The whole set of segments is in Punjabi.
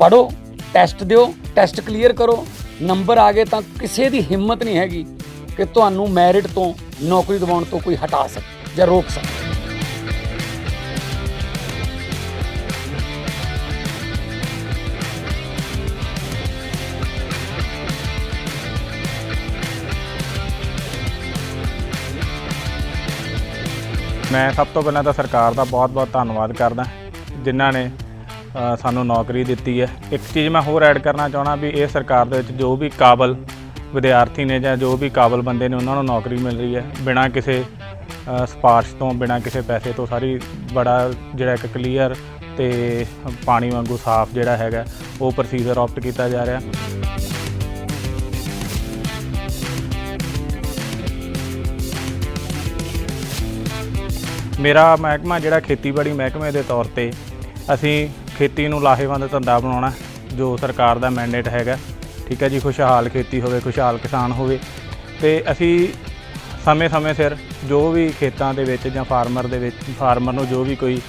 ਪੜੋ ਟੈਸਟ ਦਿਓ ਟੈਸਟ ਕਲੀਅਰ ਕਰੋ। ਨੰਬਰ ਆ ਗਏ ਤਾਂ ਕਿਸੇ ਦੀ ਹਿੰਮਤ ਨਹੀਂ ਹੈਗੀ ਕਿ ਤੁਹਾਨੂੰ ਮੈਰਿਟ ਤੋਂ, ਨੌਕਰੀ ਦਿਵਾਉਣ ਤੋਂ ਕੋਈ ਹਟਾ ਸਕੇ ਜਾਂ ਰੋਕ ਸਕੇ। ਮੈਂ ਸਭ ਤੋਂ ਪਹਿਲਾਂ ਤਾਂ ਸਰਕਾਰ ਦਾ ਬਹੁਤ-ਬਹੁਤ ਧੰਨਵਾਦ ਕਰਦਾ, ਜਿਨ੍ਹਾਂ ਨੇ ਸਾਨੂੰ ਨੌਕਰੀ ਦਿੱਤੀ ਹੈ। ਇੱਕ ਚੀਜ਼ ਮੈਂ ਹੋਰ ਐਡ ਕਰਨਾ ਚਾਹਣਾ ਵੀ ਇਹ ਸਰਕਾਰ ਦੇ ਵਿੱਚ ਜੋ ਵੀ ਕਾਬਲ ਵਿਦਿਆਰਥੀ ਨੇ ਜਾਂ ਜੋ ਵੀ ਕਾਬਲ ਬੰਦੇ ਨੇ ਉਹਨਾਂ ਨੂੰ ਨੌਕਰੀ ਮਿਲ ਰਹੀ ਹੈ। ਬਿਨਾਂ ਕਿਸੇ ਅ, ਤੋਂ ਬਿਨਾਂ ਕਿਸੇ ਪੈਸੇ ਤੋਂ ਸਾਰੀ ਬੜਾ ਜਿਹੜਾ ਇੱਕ ਕਲੀਅਰ ਤੇ ਪਾਣੀ ਵਾਂਗੂ ਸਾਫ਼ ਜਿਹੜਾ ਹੈਗਾ ਉਹ ਪ੍ਰੋਸੀਜਰ ਆਪਟ ਕੀਤਾ ਜਾ ਰਿਹਾ। ਮੇਰਾ ਮਹਿਕਮਾ ਜਿਹੜਾ ਖੇਤੀਬਾੜੀ ਮਹਿਕਮੇ ਦੇ ਤੌਰ ਤੇ ਅਸੀਂ ਖੇਤੀ ਨੂੰ ਲਾਹੇਵੰਦ ਧੰਦਾ ਬਣਾਉਣਾ ਜੋ ਸਰਕਾਰ ਦਾ ਮੈਂਡੇਟ ਹੈਗਾ। ਠੀਕ ਹੈ ਜੀ ਖੁਸ਼ਹਾਲ ਖੇਤੀ ਹੋਵੇ ਖੁਸ਼ਹਾਲ ਕਿਸਾਨ ਹੋਵੇ। ਤੇ ਅਸੀਂ ਸਮੇਂ-ਸਮੇਂ ਸਿਰ ਜੋ ਵੀ ਖੇਤਾਂ ਦੇ ਵਿੱਚ ਜਾਂ ਫਾਰਮਰ ਦੇ ਵਿੱਚ ਫਾਰਮਰ ਨੂੰ ਜੋ ਵੀ ਕੋਈ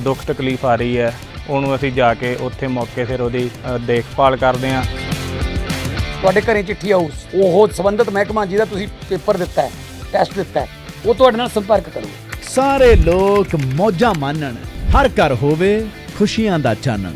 ਦੁੱਖ ਤਕਲੀਫ ਆ ਰਹੀ ਹੈ ਉਹਨੂੰ ਅਸੀਂ ਜਾ ਕੇ ਉੱਥੇ ਮੌਕੇ ਸਿਰ ਉਹਦੀ ਦੇਖਭਾਲ ਕਰਦੇ ਹਾਂ। ਤੁਹਾਡੇ ਘਰੇ ਚਿੱਠੀ ਆਊ ਉਹ ਸੰਬੰਧਿਤ ਮਹਿਕਮਾ ਜਿਹਦਾ ਤੁਸੀਂ ਪੇਪਰ ਦਿੱਤਾ ਹੈ ਟੈਸਟ ਦਿੱਤਾ ਹੈ ਉਹ ਤੁਹਾਡੇ ਨਾਲ ਸੰਪਰਕ ਕਰੂਗਾ ਸਾਰੇ ਲੋਕ ਮੌਜਾਂ ਮਾਣਨ ਹਰ ਘਰ ਹੋਵੇ ਖੁਸ਼ੀਆਂ ਦਾ ਚਾਨਣ।